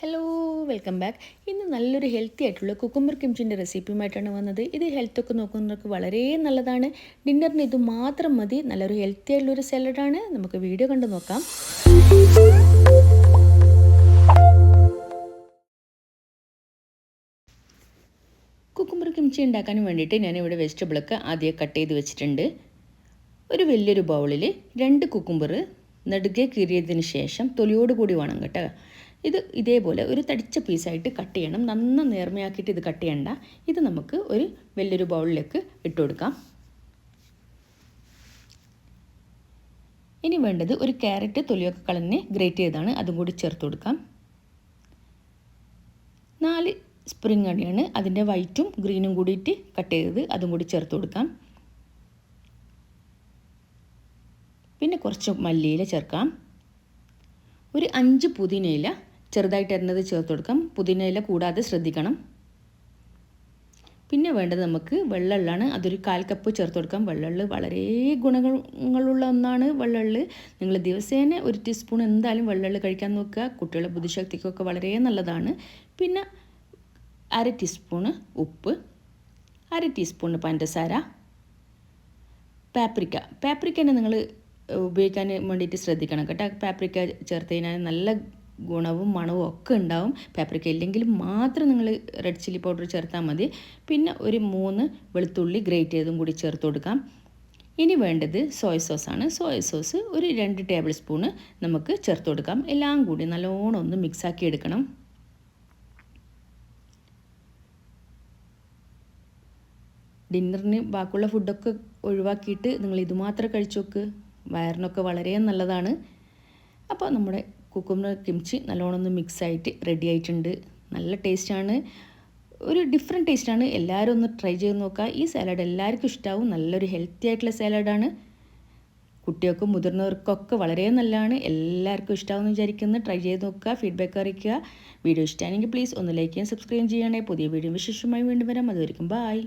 Hello welcome back ഇന്ന് നല്ലൊരു healthy ആയിട്ടുള്ള കുക്കുംബർ കിംച്ചിന്റെ റെസിപ്പിയുമായിട്ടാണ് വന്നത്. ഇത് ഹെൽത്തൊക്കെ നോക്കുന്നവർക്ക് വളരെ നല്ലതാണ്. ഡിന്നറിന് ഇത് മാത്രം മതി. നല്ലൊരു ഹെൽത്തി ആയിട്ടുള്ളൊരു സാലഡാണ് നമുക്ക് വീഡിയോ കണ്ടു നോക്കാം. കുക്കുംബർ കിംച്ചി ഉണ്ടാക്കാൻ വേണ്ടിയിട്ട് ഞാനിവിടെ വെജിറ്റബിളൊക്കെ ആദ്യം കട്ട് ചെയ്ത് വെച്ചിട്ടുണ്ട്. ഒരു വലിയൊരു ബൗളിൽ രണ്ട് കുക്കുംബർ നെടുകെ കീറിയതിന് ശേഷം തൊലിയോട് കൂടി വേണം കേട്ടോ. ഇത് ഇതേപോലെ ഒരു തടിച്ച പീസായിട്ട് കട്ട് ചെയ്യണം. നന്ന നേർമയാക്കിയിട്ട് ഇത് കട്ട് ചെയ്യണ്ട. ഇത് നമുക്ക് ഒരു വലിയൊരു ബൗളിലേക്ക് ഇട്ട് കൊടുക്കാം. ഇനി വേണ്ടത് ഒരു ക്യാരറ്റ് തൊലിയൊക്കെ കളഞ്ഞ് ഗ്രേറ്റ് ചെയ്താണ്. അതും കൂടി ചേർത്ത് കൊടുക്കാം. നാല് സ്പ്രിങ് അണിയാണ് അതിന്റെ വൈറ്റും ഗ്രീനും കൂടിയിട്ട് കട്ട് ചെയ്തത്. അതും കൂടി ചേർത്ത് കൊടുക്കാം. പിന്നെ കുറച്ച് മല്ലിയില ചേർക്കാം. ഒരു അഞ്ച് പുതിനയില ചെറുതായിട്ട് അരിഞ്ഞത് ചേർത്ത് കൊടുക്കാം. പുതിനയില കൂടാതെ ശ്രദ്ധിക്കണം. പിന്നെ വേണ്ടത് നമുക്ക് വെള്ളമുള്ളാണ് അതൊരു കാൽ കപ്പ് ചേർത്ത് കൊടുക്കാം. വെള്ളമുള്ള വളരെ ഗുണങ്ങളുള്ള ഒന്നാണ് വെള്ളമുള്ള നിങ്ങൾ ദിവസേന ഒരു ടീസ്പൂൺ എന്തായാലും വെള്ളമുള്ള കഴിക്കാൻ നോക്കുക. കുട്ടികളുടെ ബുദ്ധിശക്തിക്കൊക്കെ വളരെ നല്ലതാണ്. പിന്നെ അര ടീസ്പൂണ് ഉപ്പ് അര ടീസ്പൂണ് പഞ്ചസാര പാപ്രിക്ക പാപ്രിക്കനെ നിങ്ങൾ ഉപയോഗിക്കാൻ വേണ്ടിയിട്ട് ശ്രദ്ധിക്കണം കേട്ടോ. പാപ്രിക്ക ചേർത്ത് കഴിഞ്ഞാൽ നല്ല ഗുണവും മണവും ഒക്കെ ഉണ്ടാവും. പാപ്രിക്ക ഇല്ലെങ്കിൽ മാത്രം നിങ്ങൾ റെഡ് ചില്ലി പൗഡർ ചേർത്താൽ മതി. പിന്നെ ഒരു മൂന്ന് വെളുത്തുള്ളി ഗ്രേറ്റ് ചെയ്തും കൂടി ചേർത്ത് കൊടുക്കാം. ഇനി വേണ്ടത് സോയ സോസാണ് സോയ സോസ് ഒരു രണ്ട് ടേബിൾ സ്പൂണ് നമുക്ക് ചേർത്ത് കൊടുക്കാം. എല്ലാം കൂടി നല്ലോണം ഒന്ന് മിക്സാക്കി എടുക്കണം. ഡിന്നറിന് ബാക്കിയുള്ള ഫുഡൊക്കെ ഒഴിവാക്കിയിട്ട് നിങ്ങൾ ഇതുമാത്രം കഴിച്ചു നോക്ക്. വയറിനൊക്കെ വളരെ നല്ലതാണ്. അപ്പോൾ നമ്മുടെ കുക്കുമ്പർ കിംച്ചി നല്ലോണം ഒന്ന് മിക്സ് ആയിട്ട് റെഡി ആയിട്ടുണ്ട്. നല്ല ടേസ്റ്റാണ് ഒരു ഡിഫറെന്റ് ടേസ്റ്റാണ് എല്ലാവരും ഒന്ന് ട്രൈ ചെയ്ത് നോക്കുക. ഈ സാലഡ് എല്ലാവർക്കും ഇഷ്ടമാവും നല്ലൊരു ഹെൽത്തി ആയിട്ടുള്ള സാലഡാണ് കുട്ടികൾക്കും മുതിർന്നവർക്കൊക്കെ വളരെ നല്ലതാണ്. എല്ലാവർക്കും ഇഷ്ടമാവുമെന്ന് വിചാരിക്കുന്നു. ട്രൈ ചെയ്ത് നോക്കുക. ഫീഡ്ബാക്ക് അറിയിക്കുക. വീഡിയോ ഇഷ്ടമാണെങ്കിൽ പ്ലീസ് ഒന്ന് ലൈക്ക് ചെയ്യാൻ സബ്സ്ക്രൈബ് ചെയ്യണേ. പുതിയ വീഡിയോ വിശേഷമായി വീണ്ടും വരാം. അതുവരിക്കും ബായ്